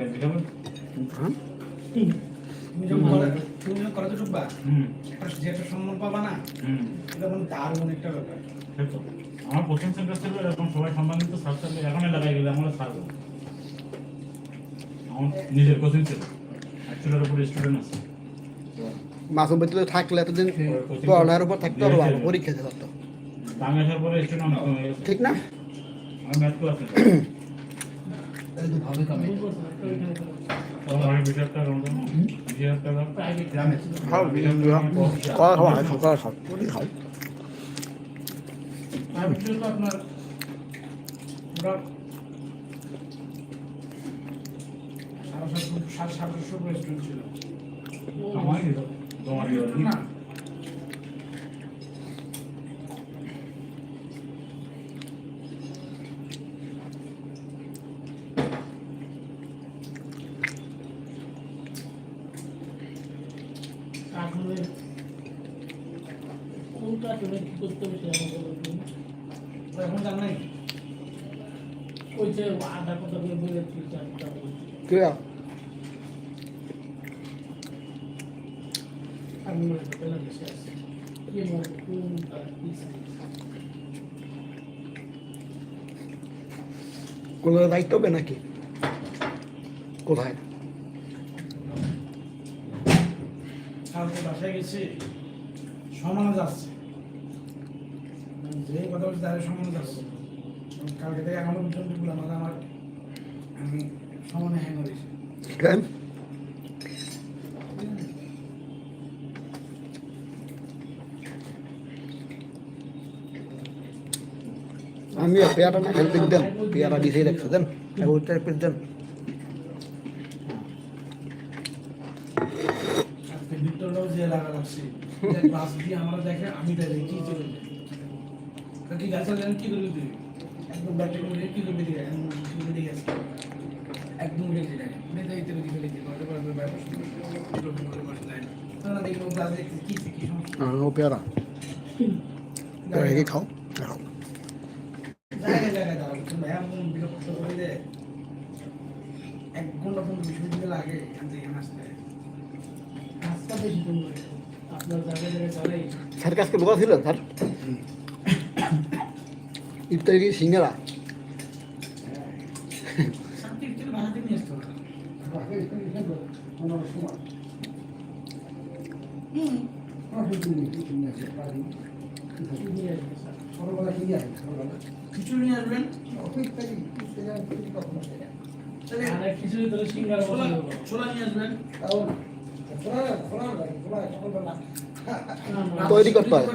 পেঁয়াজ খাবেন তুমি যখন কলেজ- তুমি যখন কলেজে ঢুকবা যে একটা সম্মান পাবা না? এটা মানে দারুণ একটা ব্যাপার। আমার প্রথম সেন্টার ছিল এরকম সবাই সম্মানিত স্যার ছিল এখন এলাকায় গেলে আমরা স্যার নিজের কোচিং ছিল। উপরে স্টুডেন্ট আছে। মাসুম ভিতরে থাকলে এতদিন পড়ানোর উপর থাকতে পারব ভালো পরীক্ষা দিতে পারতো আসার পরে স্টুডেন্ট গেছে ঠিক না? আমি ম্যাথ ক্লাসে খাও কলা খাওয়া হয় কলা খাও খাও সাড়ে সাতশো রেস্টুরেন্ট ছিল। আমার না আসলে কোনটা তুমি কি করতে হবে সেটা আমাকে বলবেন। ওরা এখন জান নাই ওই যে আধা কথা বলে বলে তুই চারটা বলছি। কে আমি করি না বেশি আছে কি কোনটা কি size? কোনো দায়িত্ব হবে নাকি কোথায় কালকে বাসায় গেছি সমানে যাচ্ছে মানে যে কথা বলছে তাদের কালকে থেকে এখনও পর্যন্ত আমার আমি সমানে হ্যাং করেছি আমি পেয়ারা না হেল্প দেন পেয়ারা দিছেই রাখছে দেন ওইটা পেয়ে দেন। আজকে ভিক্টররাও যে লাগা লাগছে ক্লাস দিয়ে আমরা দেখে আমি তাই কি চলে যাই তা কি গাছে দেন কি করবি তুই? একদম ব্যাটে করে কি করবি দিকে কি করবি একদম ফেলে ব্যাপার শুরু করে বসে না দেখব কি কি সমস্যা। ও পেয়ারা। পেয়ারা খাও খাও তুমি এমন বিরক্ত করে দে। এক ঘণ্টা পর্যন্ত বিশ মিনিট লাগে এখান থেকে আসতে। আপনার জায়গায় স্যার কাজকে বোকা ছিল স্যার? ইফতারি কি সিঙ্গারা? নিয়ে কিছু আসবেন আর খিচুড়ি তাহলে সিঙ্গারা ছোলা নিয়ে আসবেন তৈরি করতে হয়।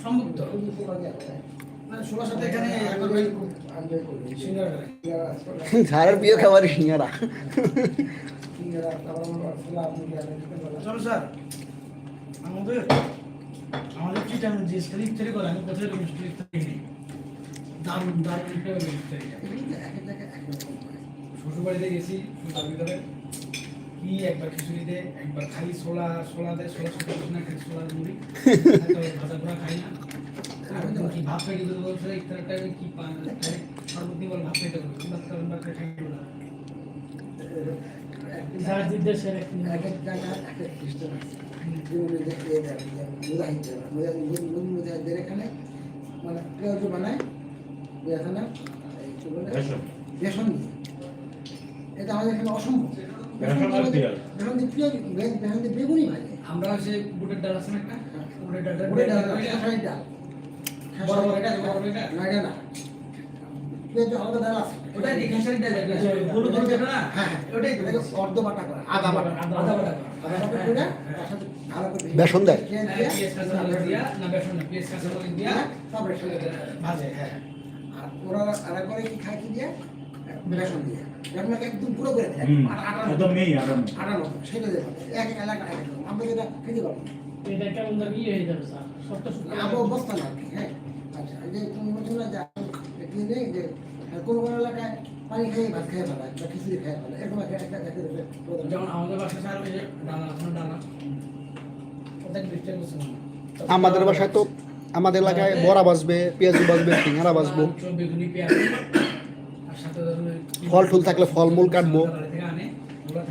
কটা সকাল শুধু ভাজি করে ফেলবেন সম্ভব তো? ছোলার সাথে এখানে করবেন সিঙ্গারা স্যারের প্রিয় খাবার সিঙ্গারা। চলো স্যার আমাদের আমাদের কি জানেন যে ইফতারি করে আমি কোথায় রকম স্টাডি ইফতারি নিই দারুণ দারুণ একটা ইফতারি। শ্বশুর বাড়িতে গেছি তার ভিতরে। কি একবার খিচুড়ি দে একবার ছোলা ছোলা দেয় না ছোলার মুড়ি। তারপরে ভাজা পোড়া খাই। খাই কিন্তু বলছে ইফতারের টাইমে কি পান সর্বদিন বল ভাত খাইতে হবে ভাত খাবেন ভাত খাই না যার দেশের এক মানে পেঁয়াজ বানায় বেসনে। বেসন। বেসন দিয়ে এটা আমাদের এখানে অসম্ভব বেগুনি ভাজে। আমরা হচ্ছে বুটের ডাল আছে না একটা? বুটের ডাল খেসারির ডাল। বেসন দেয়? হ্যাঁ, হ্যাঁ আর ওরা আরা করে কি খায় কি দিয়ে? বেসন দিয়ে। বেসনটাকে একদম পুরো করে দেয়। একদম নেই আরাম সেটা এক এক এলাকা। আমরা যেটা খেতে পারব এটা জানি ইয়ে হয়ে যাবে স্যার। শুকনো আমরা অবস্থা না হ্যাঁ। আচ্ছা এই যে তুমি বলছো না যে একটু নেই যে আহ, কোনো কোনো এলাকায় পানি খেয়ে ভাত খেয়ে ফেলায় বা খিচুড়ি খেয়ে ফেলায় এরকম একটা যেমন আমাদের বাসায় স্যার ওই যে কি করছে আমাদের বাসায় তো আমাদের এলাকায় বড়া বাজবে পেঁয়াজ বাজবে সিঙ্গারা বাজবো ধরুন ফল টুল থাকলে ফলমূল কাটবো। বাজার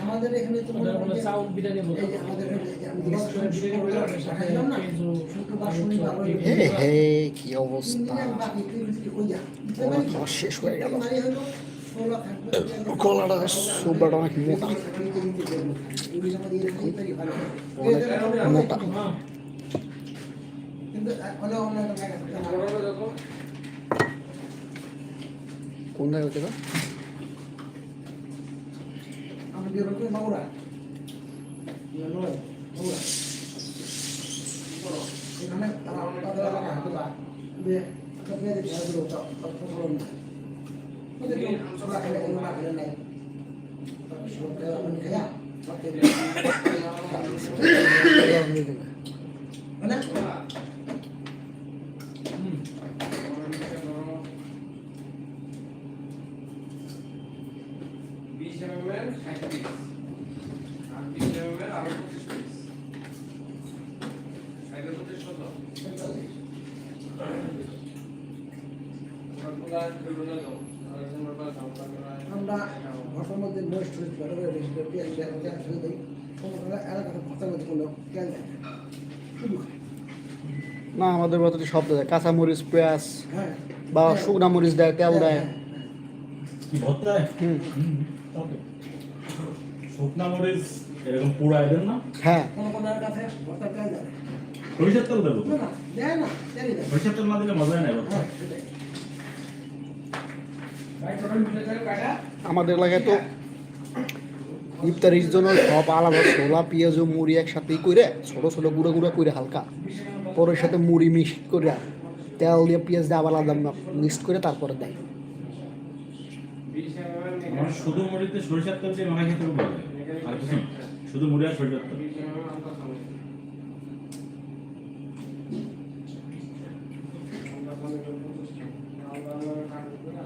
আমাদের কি অবস্থা শেষ হয়ে গেল কলাটা সুপটা অনেক মোটা মোটা কিন্তু অনেক অন্য জায়গায় কোন জায়গা থেকে আমি বিয়ে করতে মাগুরা এখানে তারা তাদের এলাকা হাতে বা দিয়ে কাপিয়ে দিতে হবে তো প্রবলেম না ওদের কেউ সবাই খেলে কোনো না খেলে নাই সবাই আপনি খেয়া মানে বিশ এম এর ষাট পিস আর বিশ এম এর আরও পঁচিশ পিস ষাটের পঁচিশ ষোলো সবগুলা বেলুনে দাও আর একজন ব্যাপার দাও আমরা মধ্যে মোস্ট বেশি করে আসলে দিই। এলাকাটা কোনো না। আমাদের বাড়িতে সব দেয়। কাঁচামরিচ পেঁয়াজ হ্যাঁ। বা শুকনা মরিচ দেয় তেল দেয়। ভর্তা? দেয়? তো। শুকনা মরিচ এরকম দেন না? হ্যাঁ। কোনো কোনো কাছে ভর্তা দেয়। না। সরিষার তেল দেবো? না না দেয় না দেয় না। সরিষার তেল না দিলে মজাই নাই ভর্তা। আমাদের এলাকায় তো ইফতারির জন্য সব আলাদা ছোলা, পেঁয়াজ, মুড়ি একসাথেই করে ছোট ছোট গুঁড়ো গুঁড়ো করে হালকা। পরের সাথে মুড়ি মিক্স করে তেল দিয়ে পেঁয়াজ দিয়ে আবার আলাদা মিক্স করে তারপরে দেয়। শুধু মুড়ি আর সরিষার বিশ এম এর আমরা খাব আমরা খাব পঁচিশ আমরা আমরা খাব না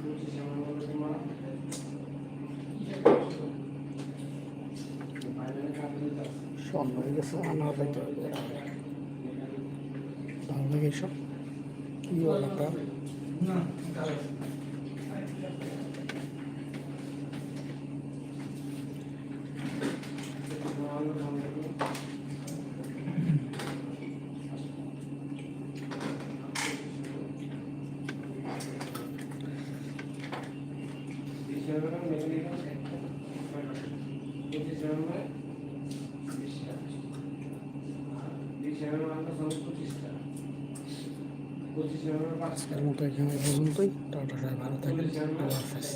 পঁচিশ এম এর মধ্যে তোমার বাইরে খাব দিতে গেছে আনার যাইতে হবে ভালো লাগে এসব কি ব্যাপারটা এর মতো এখানে পর্যন্তই। টাটা ভালো থাকবেন আল্লাহ হাফেজ।